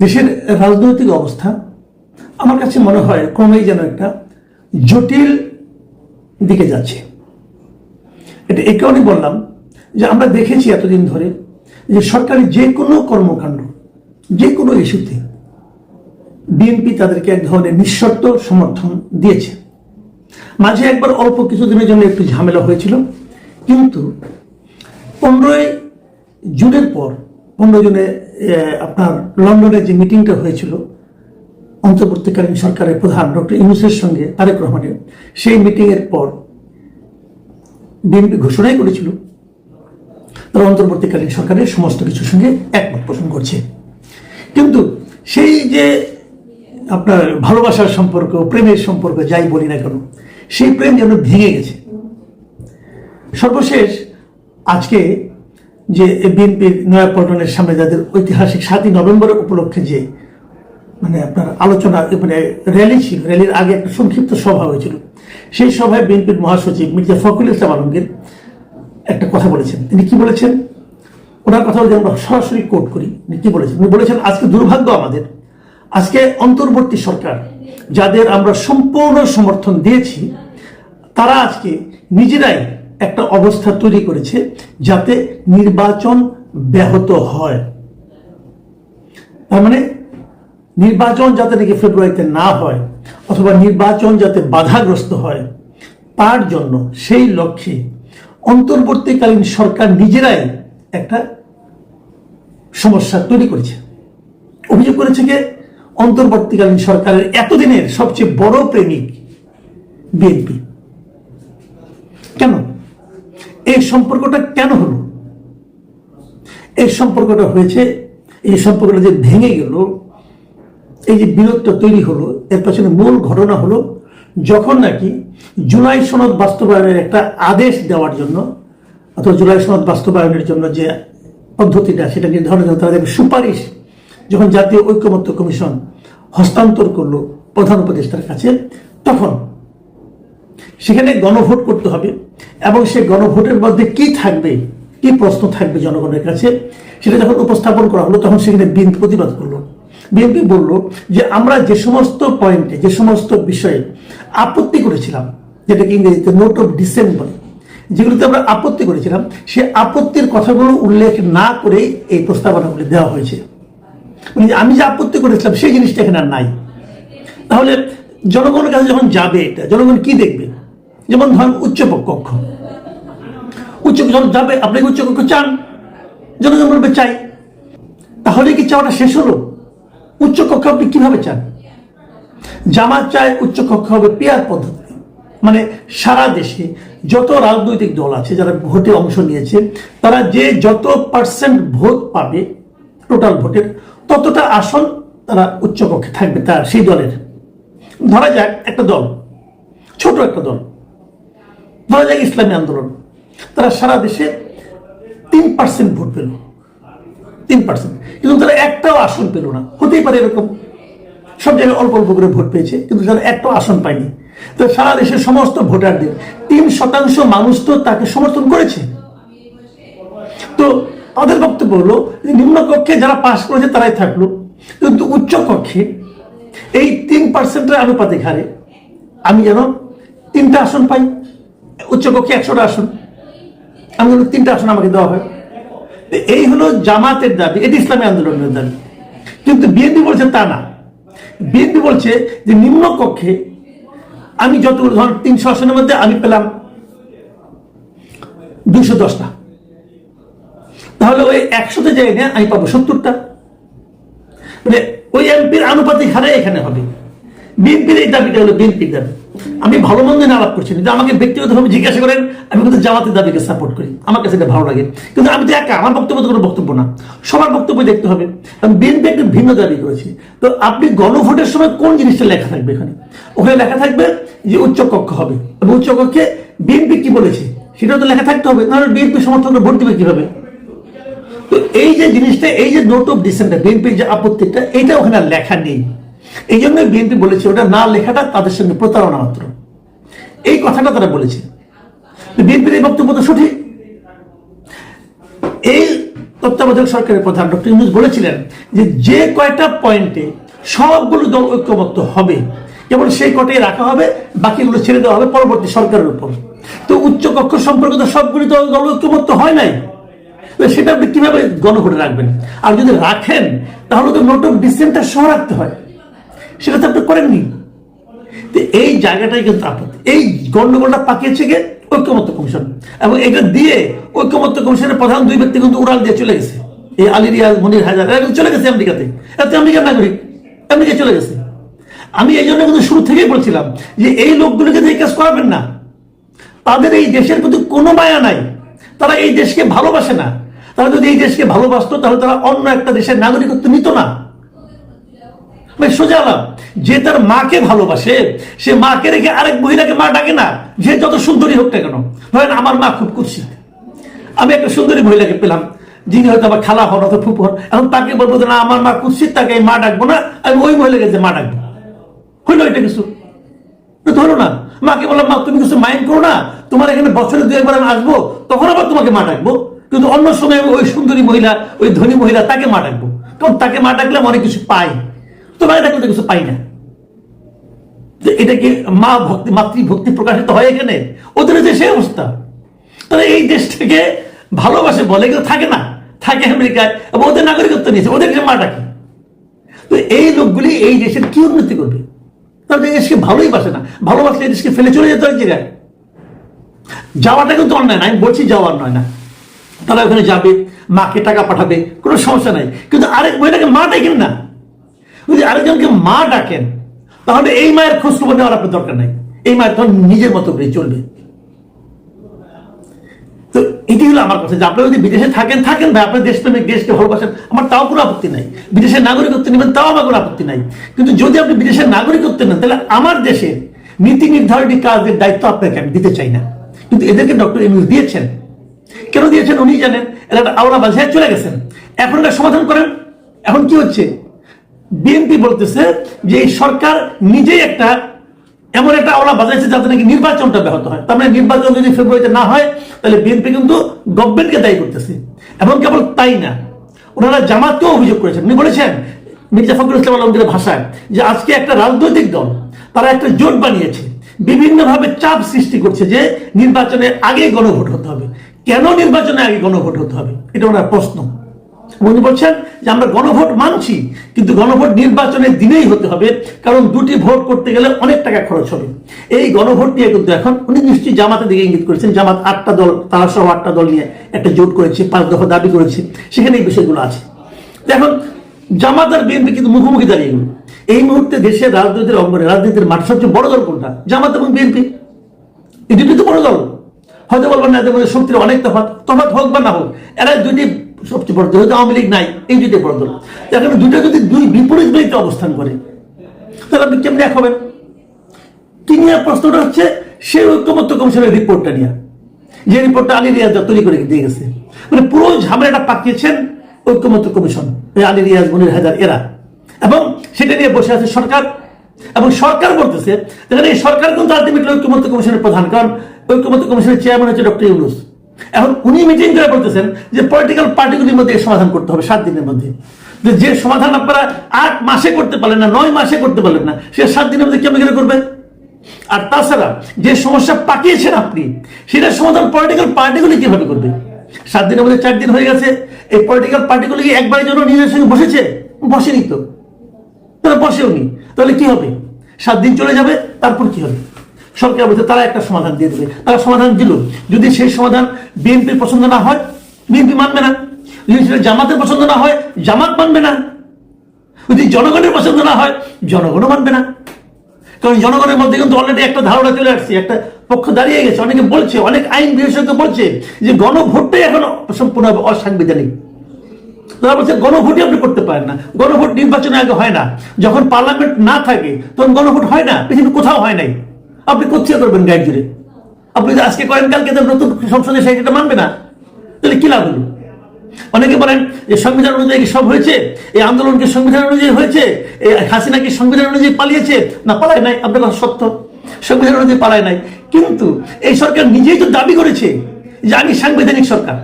দেশের রাজনৈতিক অবস্থা আমার কাছে মনে হয় ক্রমেই যেন একটা জটিল দিকে যাচ্ছে। এটা এই কারণে বললাম যে আমরা দেখেছি এতদিন ধরে যে সরকারি যে কোনো কর্মকাণ্ড যে কোনো ইস্যুতে বিএনপি তাদেরকে এক ধরনের নিঃশর্ত সমর্থন দিয়েছে। মাঝে একবার অল্প কিছুদিনের জন্য একটু ঝামেলা হয়েছিল, কিন্তু পনেরোই জুনের পর পনেরো জুনে আপনার লন্ডনে যে মিটিংটা হয়েছিল, অন্তর্বর্তীকালীন সরকারের প্রধান ডক্টর ইউনুসের সঙ্গে তারেক রহমানের, সেই মিটিংয়ের পর বিএনপি ঘোষণাই করেছিল। তারা অন্তর্বর্তীকালীন সরকারের সমস্ত কিছুর সঙ্গে একমত পোষণ করছে। কিন্তু সেই যে আপনার ভালোবাসার সম্পর্ক, প্রেমের সম্পর্ক, যাই বলি না কেন, সেই প্রেম যেন ভেঙে গেছে। সর্বশেষ আজকে যে বিএনপির নয়াপল্টনের সামনে যাদের ঐতিহাসিক সাতই নভেম্বর উপলক্ষে যে মানে আপনার আলোচনা মানে র্যালি ছিল, র্যালির আগে একটা সংক্ষিপ্ত সভা হয়েছিল। সেই সভায় বিএনপির মহাসচিব মির্জা ফখরুল ইসলাম আলমগীর একটা কথা বলেছেন। তিনি কি বলেছেন? ওনার কথা যদি আমরা সরাসরি কোট করি কি বলেছেন? উনি বলেছেন, আজকে দুর্ভাগ্য আমাদের। আজকে অন্তর্বর্তী সরকার, যাদের আমরা সম্পূর্ণ সমর্থন দিয়েছি, তারা আজকে নিজেরাই একটা অবস্থা তৈরি করেছে যাতে নির্বাচন ব্যাহত হয়। তার মানে নির্বাচন যাতে নাকি ফেব্রুয়ারিতে না হয় অথবা নির্বাচন যাতে বাধাগ্রস্ত হয়, তার জন্য সেই লক্ষ্যে অন্তর্বর্তীকালীন সরকার নিজেরাই একটা সমস্যা তৈরি করেছে। অভিযোগ করেছে যে অন্তর্বর্তীকালীন সরকারের এতদিনের সবচেয়ে বড় প্রেমিক বিএনপি। কেন? এই সম্পর্কটা কেন হলো? এই সম্পর্কটা হয়েছে, এই সম্পর্কটা যে ভেঙে গেল, এই যে বীরত্ব তৈরি হলো, এর পেছনে মূল ঘটনা হলো যখন নাকি জুলাই সনদ বাস্তবায়নের একটা আদেশ দেওয়ার জন্য অথবা জুলাই সনদ বাস্তবায়নের জন্য যে পদ্ধতিটা, সেটা নির্ধারণের জন্য তাদের সুপারিশ, যখন জাতীয় ঐক্যমত্য কমিশন হস্তান্তর করল প্রধান উপদেষ্টার কাছে, তখন সেখানে গণভোট করতে হবে এবং সেই গণভোটের মধ্যে কি থাকবে, কি প্রশ্ন থাকবে জনগণের কাছে, সেটা যখন উপস্থাপন করা হলো তখন সেখানে বিএনপি প্রতিবাদ করল। বিএনপি বলল যে আমরা যে সমস্ত পয়েন্টে, যে সমস্ত বিষয়ে আপত্তি করেছিলাম, যেটাকে ইংরেজিতে নোট অফ ডিসেন্ট বলে, যেগুলোতে আমরা আপত্তি করেছিলাম সে আপত্তির কথাগুলো উল্লেখ না করেই এই প্রস্তাবনাগুলি দেওয়া হয়েছে। মানে আমি যে আপত্তি করেছিলাম, সেই জিনিসটা এখানে আর নাই। তাহলে জনগণের কাছে যখন যাবে এটা, জনগণ কি দেখবে? যেমন ধরেন উচ্চ কক্ষ। উচ্চ যখন যাবে আপনি উচ্চ কক্ষ চান, জনগণ বলবে চাই। তাহলে কি চাওয়াটা শেষ হলো? উচ্চ কক্ষ আপনি কীভাবে চান? জামাত চায় উচ্চ কক্ষ হবে পেয়ার পদ্ধতি। মানে সারা দেশে যত রাজনৈতিক দল আছে, যারা ভোটে অংশ নিয়েছে, তারা যে যত পার্সেন্ট ভোট পাবে টোটাল ভোটের, ততটা আসন তারা উচ্চ কক্ষে থাকবে, তার সেই দলের। ধরা যাক একটা দল, ছোট একটা দল। ধরা যাক ইসলামী আন্দোলন। তারা সারা দেশে তিন পার্সেন্ট ভোট পেল। তিন পার্সেন্ট কিন্তু তারা একটাও আসন পেল না। হতেই পারে এরকম। সব জায়গায় অল্প অল্প করে ভোট পেয়েছে, কিন্তু তারা একটাও আসন পায়নি। তো সারা দেশের সমস্ত ভোটারদের তিন শতাংশ মানুষ তো তাকে সমর্থন করেছে। তো তাদের বক্তব্য হলো নিম্নকক্ষে যারা পাশ করেছে তারাই থাকল। কিন্তু উচ্চ কক্ষে এই তিন পার্সেন্টের আনুপাতিক হারে আমি যেন তিনটা আসন পাই। উচ্চকক্ষে একশোটা আসন। আমি যেন তিনটা আসন আমাকে দেওয়া হয়। এই হলো জামাতের দাবি, এটি ইসলামী আন্দোলনের দাবি। কিন্তু বিএনপি বলছে তা না। বিএনপি বলছে যে নিম্ন কক্ষে আমি যতগুলো ধর তিনশো আসনের মধ্যে আমি পেলাম দুশো দশটা। তাহলে ওই একশোতে যাই না, আমি পাবো সত্তরটা। মানে ওই এমপির আনুপাতিক হারে এখানে হবে। বিএনপির এই দাবিটা হলো বিএনপির দাবি। আমি ভালো মন্দ নিয়ে আলাপ করছি যে আমাকে ব্যক্তিগতভাবে জিজ্ঞাসা করেন, আমি কিন্তু জামাতের দাবিকে সাপোর্ট করি। আমার কাছে এটা ভালো লাগে। কিন্তু আমি তো একা, আমার বক্তব্য তো কোনো বক্তব্য না। সবার বক্তব্য দেখতে হবে। আমি বিএনপি একটা ভিন্ন দাবি করেছি। তো আপনি গণভোটের সময় কোন জিনিসটা লেখা থাকবে এখানে? ওখানে লেখা থাকবে যে উচ্চ কক্ষ হবে। এবং উচ্চ কক্ষে বিএনপি কি বলেছে? সেটাও তো লেখা থাকতে হবে। নাহলে বিএনপি সমর্থকরা ভোট দিবে কীভাবে? তো এই যে জিনিসটা, এই যে নোট অফ ডিসেন্টটা বিএনপির যে আপত্তিটা, এটা ওখানে লেখা নেই। এই জন্য বিএনপি বলেছে ওটা না লেখাটা তাদের সঙ্গে প্রতারণা মাত্র। এই কথাটা তারা বলেছে। বিএনপির এই বক্তব্য তো সঠিক। এই তত্ত্বাবধায়ক সরকারের প্রধান ডক্টর ইউনুস বলেছিলেন যে যে কয়টা পয়েন্টে সবগুলো দল ঐক্যমত্য হবে, কেবল সেই কটাই রাখা হবে, বাকিগুলো ছেড়ে দেওয়া হবে পরবর্তী সরকারের উপর। তো উচ্চ কক্ষ সম্পর্কে তো সবগুলি দল দল ঐক্যমত্য হয় নাই? সেটা আপনি কীভাবে গণভোটে রাখবেন? আর যদি রাখেন, তাহলে তো নোট অফ ডিসেন্টটা সহ রাখতে হয়। সেটা তো আপনি করেননি। এই জায়গাটাই কিন্তু আপত্তি। এই গন্ডগোলটা পাকিয়েছে গিয়ে ঐক্যমত্য কমিশন। এবং এটা দিয়ে ঐক্যমত্য কমিশনের প্রধান দুই ব্যক্তি কিন্তু উড়াল দিয়ে চলে গেছে। এই আলী রিয়াজ মনির হাজার চলে গেছে আমেরিকাতে। এরা তো আমেরিকার নাগরিক। আমেরিকায় চলে গেছে। আমি এই জন্য কিন্তু শুরু থেকেই বলছিলাম যে এই লোকগুলোকে দিয়ে কাজ করাবেন না। তাদের এই দেশের প্রতি কোনো মায়া নাই। তারা এই দেশকে ভালোবাসে না। তারা যদি এই দেশকে ভালোবাসতো, তাহলে তারা অন্য একটা দেশের নাগরিকত্ব নিত না। ভাই, সোজা লাভ যে তার মাকে ভালোবাসে, সে মাকে রেখে আরেক মহিলাকে মা ডাকে না, যে যত সুন্দরী হোক না কেন। ধরেন আমার মা খুব কুৎসিত। আমি একটা সুন্দরী মহিলাকে পেলাম, যিনি হয়তো আমার খালা হন অথবা ফুপু হন। এখন তাকে বলব যে, না, আমার মা কুৎসিত, তাকে মা ডাকবো না, আমি ওই মহিলাকে যে মা ডাকবো। হইল এটা কিছু? ধরো না। মাকে বললাম, মা, তুমি কিছু মাইন্ড করো না। তোমার এখানে বছরে দু একবার আমি আসব, তখন আবার তোমাকে মা ডাকবো। কিন্তু অন্য সময় ওই সুন্দরী মহিলা, ওই ধনী মহিলা, তাকে মা ডাকবো। কারণ তাকে মা ডাকলে আমি অনেক কিছু পাই। তোমার ডাকলে তো কিছু পাই না। যে এটা কি মা ভক্তি, মাতৃভক্তি প্রকাশিত হয় এখানে? ওদের যে সেই অবস্থা। তাহলে এই দেশ থেকে ভালোবাসে বলে, কিন্তু থাকে না। থাকে আমেরিকায় এবং ওদের নাগরিকত্ব নিয়েছে। ওদেরকে মা ডাকে তো এই লোকগুলি এই দেশের কি উন্নতি করবে? তারা এই দেশকে ভালোই বাসে না। ভালোবাসলে এই দেশকে ফেলে চলে যেতে হয় জায়গায়। যাওয়াটা কিন্তু অন্যায় না। আমি বলছি যাওয়ার নয় না। তারা ওখানে যাবে, মাকে টাকা পাঠাবে, কোনো সমস্যা নাই। কিন্তু আরেক মহিলাকে মা ডাকেন না? যদি আরেকজনকে মা ডাকেন, তাহলে এই মায়ের খোঁজ খবর নেওয়ার আপনার দরকার নাই। এই মায়ের তখন নিজের মতো করে চলবে। তো এটি হলো আমার কথা, যে আপনারা যদি বিদেশে থাকেন থাকেন ভাই, আপনার দেশপ্রেমিক দেশকে ভালোবাসেন, আমার তাও কোনো আপত্তি নাই। বিদেশের নাগরিকত্ব নেবেন, তাও আমার কোনো আপত্তি নাই। কিন্তু যদি আপনি বিদেশের নাগরিকত্ব নেন, তাহলে আমার দেশের নীতি নির্ধারণী কাজের দায়িত্ব আপনাকে আমি দিতে চাই না। কিন্তু এদেরকে ডক্টর ইউনুস দিয়েছেন। কেন দিয়েছেন উনি জানেন এরা আওড়া বাজায় চলে গেছেন। এখন এটা সমাধান করেন। এখন কি হচ্ছে? বিএনপি বলতেছে যে এই সরকার নিজেই একটা এমন একটা আওলা বাজাইছে যাতে নাকি নির্বাচনটা ব্যাহত হয়। তার মানে নির্বাচন যদি ফেব্রুয়ারিতে না হয়, তাহলে বিএনপি কিন্তু গভর্নমেন্টকে দায়ী করতেছে। এবং কেবল তাই না, ওনারা জামাতকেও অভিযোগ করেছেন। উনি বলেছেন, মির্জা ফখরুল ইসলাম আলমগীরের ভাষায় যে আজকে একটা রাজনৈতিক দল, তারা একটা জোট বানিয়েছে। বিভিন্নভাবে চাপ সৃষ্টি করছে যে নির্বাচনের আগে গণভোট হতে হবে। কেন নির্বাচনের আগে গণভোট হতে হবে? এটা ওনার প্রশ্ন। উনি বলছেন যে আমরা গণভোট মানছি, কিন্তু গণভোট নির্বাচনের দিনেই হতে হবে, কারণ দুটি ভোট করতে গেলে অনেক টাকা খরচ হবে। এই গণভোট নিয়ে কিন্তু এখন উনি নিশ্চয়ই জামাতের দিকে ইঙ্গিত করেছেন। জামাত আটটা দল তারা সহ আটটা দল নিয়ে একটা জোট করেছে, পাঁচ দফা দাবি করেছে। সেখানে এই বিষয়গুলো আছে। এখন জামাত আর বিএনপি কিন্তু মুখোমুখি দাঁড়িয়ে গেল। এই মুহূর্তে দেশের রাজনীতির অঙ্গনে, রাজনীতির মাঠ সবচেয়ে বড় দল কোনটা? জামাত এবং বিএনপি। এই দুটি তো বড় দল। হয়তো বলবেন না, এদের মধ্যে শক্তির অনেক তফাৎ। তফাৎ হোক বা না হোক এরা দুইটি সবচেয়ে বড় দল আওয়ামী লীগ নাই এই দুইটি বড় দল। এখানে যদি দুই বিপরীত অবস্থান করে, তাহলে আপনি কেমনি এক হবেন? নিয়ে প্রশ্নটা হচ্ছে ঐক্যমত্য কমিশনের রিপোর্টটা নিয়ে। যে রিপোর্টটা আলী রিয়াজ তৈরি করে দিয়ে গেছে। মানে পুরো ঝামেলাটা পাকিয়েছেন ঐক্যমত্য কমিশন আলী রিয়াজ, মনির হাজার এরা। এবং সেটা নিয়ে বসে আছে সরকার। এবং সরকার বলতেছে এই সরকার কিন্তু আলটিমেটলি ঐক্যমত্য কমিশনের প্রধান, কারণ ঐক্যমত্য কমিশনের চেয়ারম্যান হচ্ছে ডক্টর ইউনুস। এখন উনি মিটিং করে বলতেছেন যে পলিটিক্যাল পার্টিগুলির মধ্যে সমাধান করতে হবে, সাত দিনের মধ্যে। যে সমাধান আপনারা আট মাসে করতে পারলেন না, নয় মাসে করতে পারলেন না, সে সাত দিনের মধ্যে কেমন করে করবেন আর তাছাড়া যে সমস্যা পাকিয়েছেন আপনি, সেটার সমাধান পলিটিক্যাল পার্টিগুলি কীভাবে করবে? সাত দিনের মধ্যে চার দিন হয়ে গেছে, এই পলিটিক্যাল পার্টিগুলি কি একবারের জন্য নিজের সঙ্গে বসেছে? বসেনি তো। তারা বসেও নি। তাহলে কি হবে? সাত দিন চলে যাবে, তারপর কি হবে? সরকার বলছে, তারা একটা সমাধান দিয়ে দেবে। তারা সমাধান দিল। যদি সেই সমাধান বিএনপির পছন্দ না হয়, বিএনপি মানবে না। যদি সেটা জামাতের পছন্দ না হয়, জামাত মানবে না। যদি জনগণের পছন্দ না হয়, জনগণও মানবে না। কারণ জনগণের মধ্যে কিন্তু অলরেডি একটা ধারণা চলে আসছে, একটা পক্ষ দাঁড়িয়ে গেছে। অনেকে বলছে, অনেক আইন বিশেষজ্ঞ বলছে যে গণভোটটাই এখন সম্পূর্ণভাবে অসাংবিধানিক। তারা বলছে, গণভোটই আপনি করতে পারেন না। গণভোট নির্বাচনের আগে হয় না। যখন পার্লামেন্ট না থাকে, তখন গণভোট হয় না। পৃথিবীর কোথাও হয় নাই। আপনি কোথায় করবেন গাইড জুড়ে? আপনি যদি আজকে করেন, কালকে নতুন সংসদে সেটা মানবে না। তাহলে কি লাভ হলো? অনেকে বলেন যে সংবিধান অনুযায়ী সব হয়েছে? এই আন্দোলনকে সংবিধান অনুযায়ী হয়েছে? এই হাসিনা কি সংবিধান অনুযায়ী পালিয়েছে? না, পালায় নাই, আপনার কথা সত্য। সংবিধান অনুযায়ী পালায় নাই। কিন্তু এই সরকার নিজেই তো দাবি করেছে যে আমি সাংবিধানিক সরকার।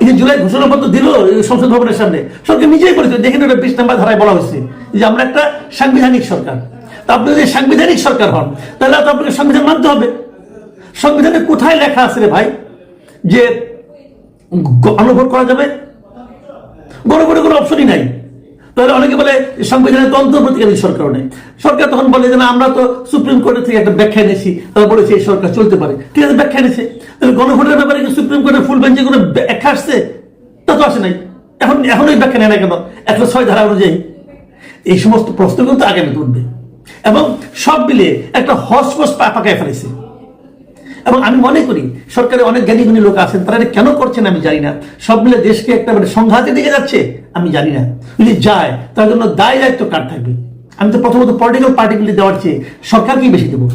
এই যে জুলাই ঘোষণাপত্র দিল সংসদ ভবনের সামনে, সরকার নিজেই করেছে। দেখেন ওটা বিশ নাম্বার ধারায় বলা হয়েছে যে আমরা একটা সাংবিধানিক সরকার। আপনি যদি সাংবিধানিক সরকার হন, তাহলে তো আপনাকে সংবিধান মানতে হবে। সংবিধানে কোথায় লেখা আছে রে ভাই যে গণভোট করা যাবে? গণভোটের কোনো অপশনই নাই। তাহলে অনেকে বলে সংবিধানে তো অন্তর্বর্তীকালীন সরকার নেই। সরকার তখন বলে যে না, আমরা তো সুপ্রিম কোর্টের থেকে একটা ব্যাখ্যা এনেছি। তারা বলেছে এই সরকার চলতে পারে। ঠিক আছে, ব্যাখ্যা এনেছে। তাহলে গণভোটের ব্যাপারে কি সুপ্রিম কোর্টের ফুল বেঞ্চে কোনো ব্যাখ্যা আসছে? তা তো আসে নাই। এখন এখন ওই ব্যাখ্যা নেয় না কেন? একশো ছয় ধারা অনুযায়ী। এই সমস্ত প্রশ্ন কিন্তু আগামী তুলবে এবং সব মিলে একটা হসপস পাকায় ফেলেছে। এবং আমি মনে করি সরকারে অনেক জ্ঞানী গুণী লোক আছেন, তারা কেন করছেন আমি জানি না। সব মিলে দেশকে একটা মানে সংঘাতে দিকে যাচ্ছে, আমি জানি না। যদি যায়, তার জন্য দায় দায়িত্ব কার থাকবে? আমি তো প্রথমত পলিটিক্যাল পার্টিগুলি দেওয়ার চেয়ে সরকারকেই বেশি দেবো।